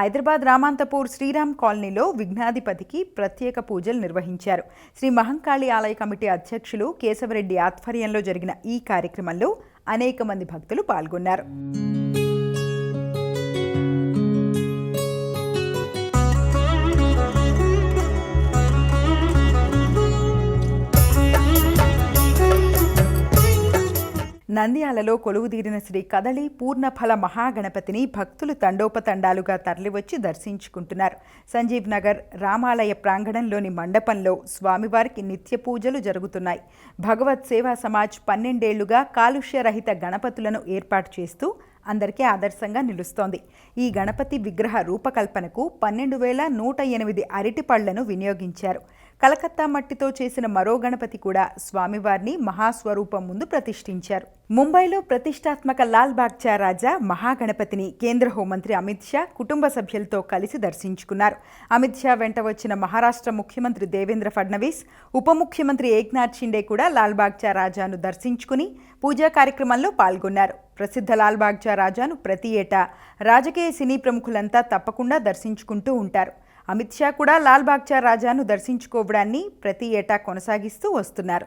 హైదరాబాద్ రామాంతపూర్ శ్రీరామ్ కాలనీలో విఘ్నాధిపతికి ప్రత్యేక పూజలు నిర్వహించారు. శ్రీ మహంకాళి ఆలయ కమిటీ అధ్యక్షులు కేశవరెడ్డి ఆధ్వర్యంలో జరిగిన ఈ కార్యక్రమంలో అనేక మంది భక్తులు పాల్గొన్నారు. నంద్యాలలో కొలువుదీరిన శ్రీ కదలి పూర్ణఫల మహాగణపతిని భక్తులు తండోపతండాలుగా తరలివచ్చి దర్శించుకుంటున్నారు. సంజీవ్ నగర్ రామాలయ ప్రాంగణంలోని మండపంలో స్వామివారికి నిత్య పూజలు జరుగుతున్నాయి. భగవత్ సేవా సమాజ్ పన్నెండేళ్ళుగా కాలుష్యరహిత గణపతులను ఏర్పాటు చేస్తూ అందరికీ ఆదర్శంగా నిలుస్తోంది. ఈ గణపతి విగ్రహ రూపకల్పనకు పన్నెండు వేల నూట ఎనిమిది అరటి పళ్ళను వినియోగించారు. కలకత్తా మట్టితో చేసిన మరో గణపతి కూడా స్వామివారిని మహాస్వరూపం ముందు ప్రతిష్ఠించారు. ముంబైలో ప్రతిష్టాత్మక లాల్ బాగ్చా రాజా మహాగణపతిని కేంద్ర హోంమంత్రి అమిత్ షా కుటుంబ సభ్యులతో కలిసి దర్శించుకున్నారు. అమిత్ షా వెంట వచ్చిన మహారాష్ట్ర ముఖ్యమంత్రి దేవేంద్ర ఫడ్నవీస్ ఉప ముఖ్యమంత్రి ఏక్నాథ్ షిండే కూడా లాల్ బాగ్చా రాజాను దర్శించుకుని పూజా కార్యక్రమంలో పాల్గొన్నారు. ప్రసిద్ధ లాల్ బాగ్చా రాజాను ప్రతి ఏటా రాజకీయ సినీ ప్రముఖులంతా తప్పకుండా దర్శించుకుంటూ ఉంటారు. అమిత్ షా కూడా లాల్ బాగ్చార్ రాజాను దర్శించుకోవడాన్ని ప్రతి ఏటా కొనసాగిస్తూ వస్తున్నారు.